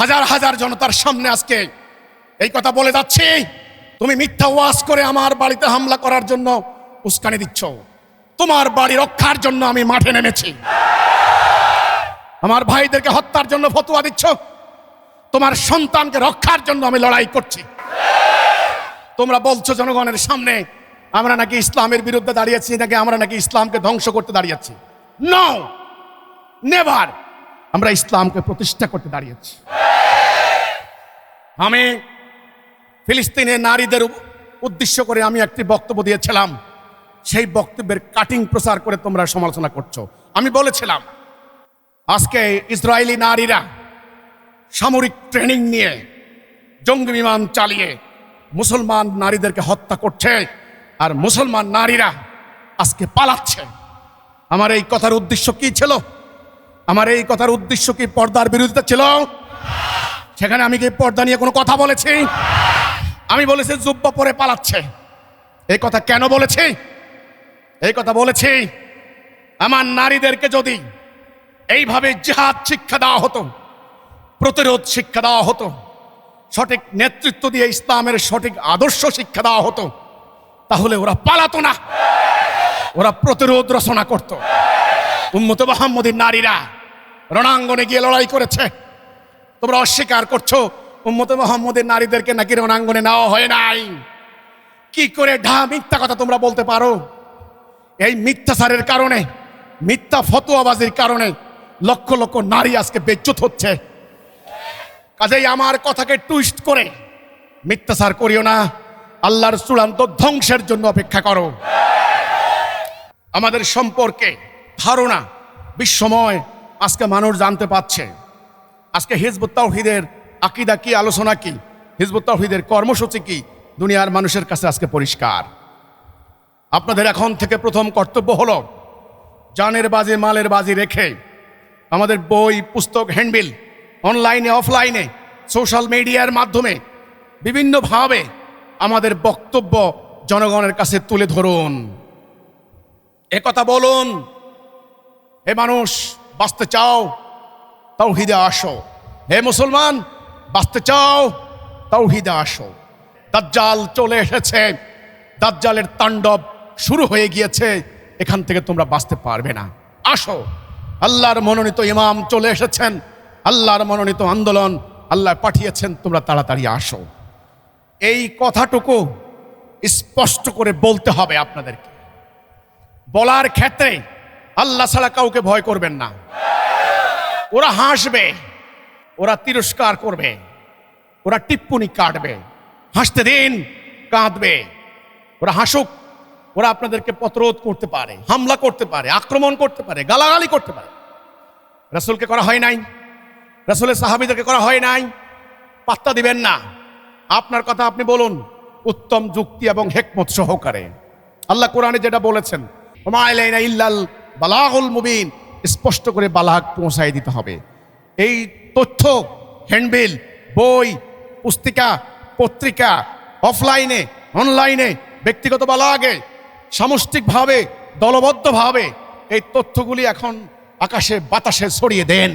হাজার হাজার জনতার সামনে আজকে এই কথা বলে যাচ্ছি। তুমি মিথ্যা ওয়াজ করে আমার বাড়িতে হামলা করার জন্য উস্কানি দিচ্ছ। তোমার বাড়ি রক্ষার জন্য আমি মাঠে নেমেছি। আমার ভাইদেরকে হত্যার জন্য ফতুয়া দিচ্ছ। তোমার সন্তানকে রক্ষার জন্য আমি লড়াই করছি। তোমরা বলছো জনগণের সামনে, আমরা নাকি ইসলামের বিরুদ্ধে দাঁড়িয়েছি, নাকি আমরা নাকি ইসলামকে ধ্বংস করতে দাঁড়িয়েছি? নেভার আমরা ইসলামকে প্রতিষ্ঠা করতে দাঁড়িয়েছি। আমি ফিলিস্তিনের নারীদের উদ্দেশ্য করে আমি একটি বক্তব্য দিয়েছিলাম। সেই বক্তব্যের কাটিং প্রচার করে তোমরা সমালোচনা করছ। আমি বলেছিলাম, আজকে ইসরায়েলি নারীরা সামরিক ট্রেনিং নিয়ে জঙ্গি বিমান চালিয়ে মুসলমান নারীদেরকে হত্যা করছে আর মুসলমান নারীরা আজকে পালাচ্ছে। আমার এই কথার উদ্দেশ্য কি ছিল? আমার এই কথার উদ্দেশ্য কি পর্দার বিরোধিতা ছিল? সেখানে আমি কি পর্দা নিয়ে কোনো কথা বলেছি? আমি বলেছি, জুব্বা পরে পালাচ্ছে। এই কথা কেন বলেছি? এই কথা বলেছি, আমার নারীদেরকে যদি এইভাবে জিহাদ শিক্ষা দেওয়া হতো, প্রতিরোধ শিক্ষা দেওয়া হতো, সঠিক নেতৃত্ব দিয়ে ইসলামের সঠিক আদর্শ শিক্ষা দেওয়া হতো, তাহলে ওরা পালাতো না। ওরা প্রতিরোধ রচনা করত। উম্মত মোহাম্মদীর নারীরা রণাঙ্গনে গিয়ে লড়াই করেছে। তোমরা অস্বীকার করছ, উম্মত মোহাম্মদের নারীদেরকে নাকি রণাঙ্গনে নেওয়া হয় নাই? কি করে ঢা মিথ্যা কথা তোমরা বলতে পারো? এই মিথ্যাচারের কারণে, মিথ্যা ফতোয়াবাজির কারণে লক্ষ লক্ষ নারী আজকে বেচ্যুত হচ্ছে। কাজেই আমার কথাকে টুইস্ট করে মিথ্যাচার করিও না, আল্লাহর চূড়ান্ত ধ্বংসের জন্য অপেক্ষা করো। আমাদের সম্পর্কে ধারণা বিশ্বময় আজকে মানুষ জানতে পাচ্ছে আজকে হিজবুত তাওহিদের আকিদা কি, আলোচনা কি? হিজবুত তাওহিদের কর্মসূচি কি? দুনিয়ার মানুষের কাছে আজকে পরিষ্কার। আপনাদের এখন থেকে প্রথম কর্তব্য হলো জানের বাজে, মালের বাজি রেখে আমাদের বই, পুস্তক, হ্যান্ডবিল অনলাইনে, অফলাইনে, সোশ্যাল মিডিয়ার মাধ্যমে বিভিন্নভাবে আমাদের বক্তব্য জনগণের কাছে তুলে ধরুন। কথা বলুন। হে মানুষ, বাঁচতে চাও তাওহিদে আসো। হে মুসলমান, বাঁচতে চাও? তাওহিদে আসো। দাজ্জাল চলে এসেছে। দাজ্জালের তাণ্ডব শুরু হয়ে গিয়েছে। এখান থেকে তোমরা বাঁচতে পারবে না। আসো। আল্লাহর মনোনীত ইমাম চলে এসেছেন। আল্লাহর মনোনীত আন্দোলন আল্লাহ পাঠিয়েছেন। তোমরা তাড়াতাড়ি আসো। এই কথাটুকু স্পষ্ট করে বলতে হবে আপনাদেরকে। বলার ক্ষেত্রে আল্লাহ ছাড়া কাউকে ভয় করবেন না। ওরা হাসবে, ওরা তিরস্কার করবে, ওরা টিপ্পনি কাটবে, হাসতে দিন, কাঁদবে। ওরা হাসুক, ওরা আপনাদেরকে পথরোধ করতে পারে, হামলা করতে পারে, আক্রমণ করতে পারে, গালাগালি করতে পারে। রাসূলকে করা হয় নাই, রাসূলের সাহাবিদেরকে করা হয় নাই, পাত্তা দিবেন না। আপনার কথা আপনি বলুন, উত্তম যুক্তি এবং হেকমত সহকারে। আল্লাহ কোরআনে যেটা বলেছেন ইল্লাল বালাগুল মুবিন। স্পষ্ট করে বালাহাক পৌঁছাই দিতে হবে। এই তথ্য, হ্যান্ডবিল, বই, পুস্তিকা, পত্রিকা, অফলাইনে, অনলাইনে, ব্যক্তিগত বালাগে, সামষ্টিকভাবে, দলবদ্ধভাবে এই তথ্যগুলি এখন আকাশে বাতাসে ছড়িয়ে দেন।